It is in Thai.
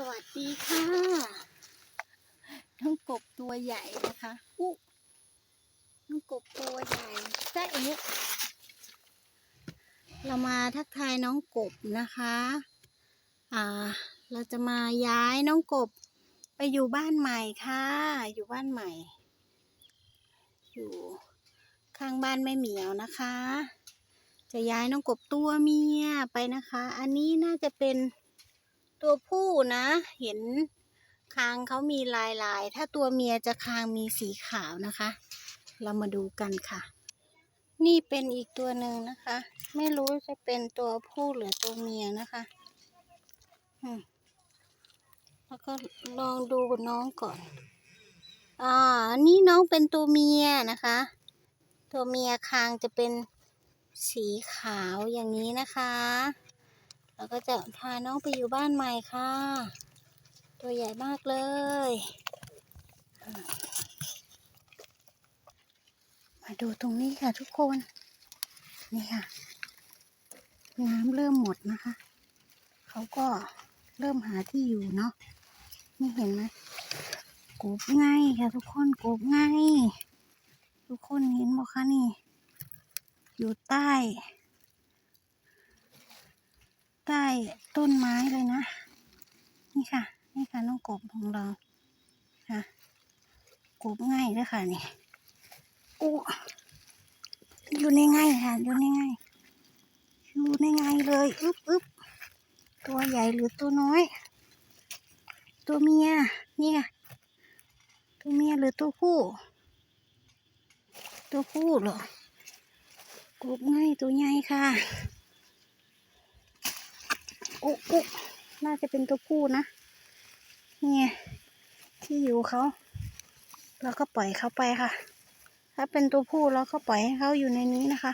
สวัสดีค่ะน้องกบตัวใหญ่นะคะอุ๊น้องกบตัวใหญ่จ้าเอ๋เรามาทักทายน้องกบนะคะ อ่า เราจะมาย้ายน้องกบไปอยู่บ้านใหม่ค่ะ อยู่บ้านใหม่ อยู่ข้างบ้านแม่เหมียวนะคะ จะย้ายน้องกบตัวเมียไปนะคะ อันนี้น่าจะเป็น ตัวผู้นะ เห็นคางเขามีลายลาย ถ้าตัวเมียจะคางมีสีขาวนะคะ เรามาดูกันค่ะ นี่เป็นอีกตัวหนึ่งนะคะ ไม่รู้จะเป็นตัวผู้หรือตัวเมียนะคะแล้วก็ลองดูน้องก่อน อ่า นี่น้องเป็นตัวเมียนะคะ ตัวเมียคางจะเป็นสีขาวอย่างนี้นะคะ แล้วก็จะพาน้องไปอยู่บ้านใหม่ค่ะ ตัวใหญ่มากเลย มาดูตรงนี้ค่ะทุกคน นี่ค่ะ น้ำเริ่มหมดนะคะ เขาก็เริ่มหาที่อยู่เนาะ นี่เห็นไหมกบง่ายค่ะทุกคนกบง่าย ทุกคนเห็นบอกคะนี่ อยู่ใต้ ใต้ต้นไม้เลยนะ นี่ค่ะ นี่ค่ะน้องกบของเราค่ะกบง่ายเลยค่ะนี่อู้อยู่ในง่ายค่ะ อยู่ในง่ายอยู่ในง่ายเลยอึ๊บอึ๊บตัวใหญ่หรือตัวน้อย ตัวเมียนี่ค่ะตัวเมียหรือตัวผู้ ตัวผู้เหรอกบง่ายตัวใหญ่ค่ะ อุ๊อุ๊น่าจะเป็นตัวผู้นะเนี่ยที่อยู่เขาเราก็ปล่อยเขาไปค่ะ ถ้าเป็นตัวผู้เราก็ปล่อยให้เขาอยู่ในนี้นะคะ